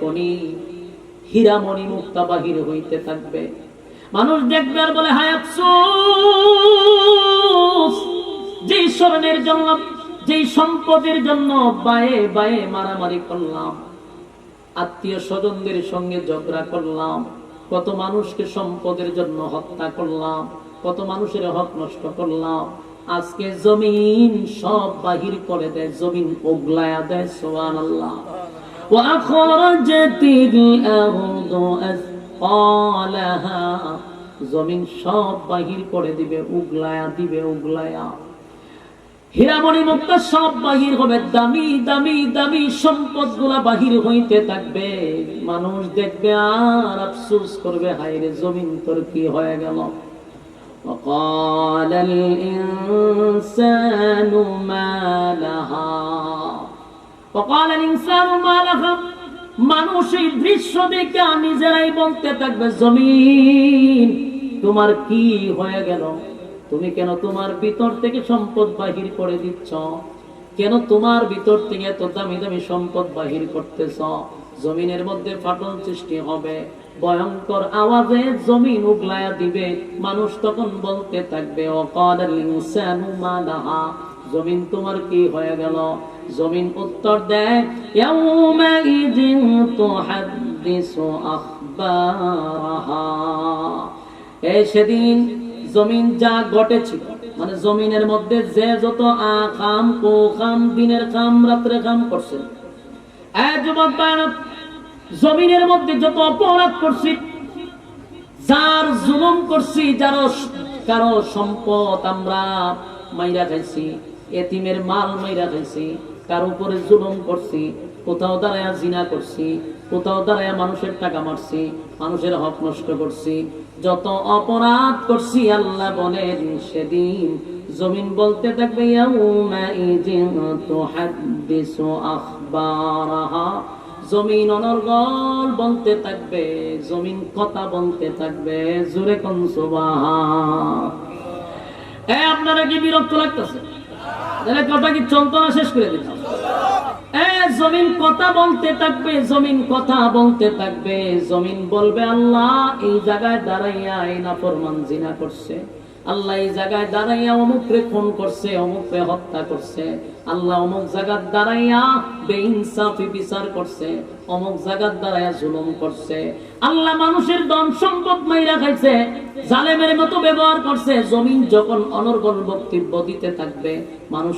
কণি, হীরামণি মুক্তা বাহির হইতে থাকবে। মানুষ বলে যে জন্য যে সম্পদের জন্য বায়ে বায়ে মারামারি করলাম, আত্মীয় স্বজনদের সঙ্গে ঝগড়া করলাম, কত মানুষকে সম্পদের জন্য হত্যা করলাম, কত মানুষের হক নষ্ট করলাম, আজকে জমিন সব বাহির করে দেয়, জমিন ওগলায়া দেয় সোয়ান আল্লাহ জমিন সব বাহির করে দিবে উগলায়া দিবে উগলায়া হীরামণি মুক্ত সব বাহির হবে দামি দামি দামি সম্পদ গুলা বাহির হইতে থাকবে মানুষ দেখবে আর আফসোস করবে হাইরে জমিন তোর কি হয়ে গেল وقال الإنسان ما لها মানুষ এই দৃশ্য দেখে নিজেরাই বলতে থাকবে, জমিন, তোমার কি হয়ে গেল? তুমি কেন তোমার ভিতর থেকে সম্পদ বাহির করে দিচ্ছ? কেন তোমার ভিতর থেকে এত দামি দামি সম্পদ বাহির করতেছ? জমিনের মধ্যে ফাটল সৃষ্টি হবে, ভয়ঙ্কর আওয়াজে জমিন উগলায়া দিবে। মানুষ তখন বলতে থাকবে, অকাল জমিন তোমার কি হয়ে গেল? জমিন উত্তর দেয় সেদিন জমিন যা ঘটেছিল মানে জমিনের মধ্যে যে যত আকাম, কোকাম, দিনের কাম রাত্রে কাম করছে জমিনের মধ্যে যত অপরাধ করছি, যার জুলুম করছি, যার কারও সম্পদ আমরা মাইরা খাইছি। এতিমের মাল মাইরা খাইছি কার উপরে জুলুম করছি, কোথাও দাঁড়ায় জিনা করছি, কোথাও দাঁড়ায় মানুষের টাকা মারছি, মানুষের হক নষ্ট করছি। যত অপরাধ করছি, আল্লাহ বলেন সেদিন, জমিন বলতে থাকবে জমিন অনর্গল বলতে থাকবে, জমিন কথা বলতে থাকবে, জোরে কোন এ, আপনারা কি বিরক্ত লাগতেছে? তাহলে কথা কি যন্ত্রণা শেষ করে দিতাম এ, জমিন কথা বলতে থাকবে, জমিন কথা বলতে থাকবে, জমিন বলবে, আল্লাহ এই জায়গায় দাঁড়াইয়া এই নাফরমান জিনা করছে। আল্লাহ এই জায়গায় দাঁড়াইয়া অমুকরে খুন করছে, অমুকরে হত্যা করছে। আল্লাহ অমুক জায়গার দাঁড়াইয়া বেইনসাফি বিচার করছে, অমুক জায়গার দাঁড়াইয়া জুলুম করছে। আল্লাহ মানুষের দম সম্পদ মাইরা খাইছে, জালেমের মতো ব্যবহার করছে, জমিন যখন অনর্গল বক্তব্য দিতে থাকবে, মানুষ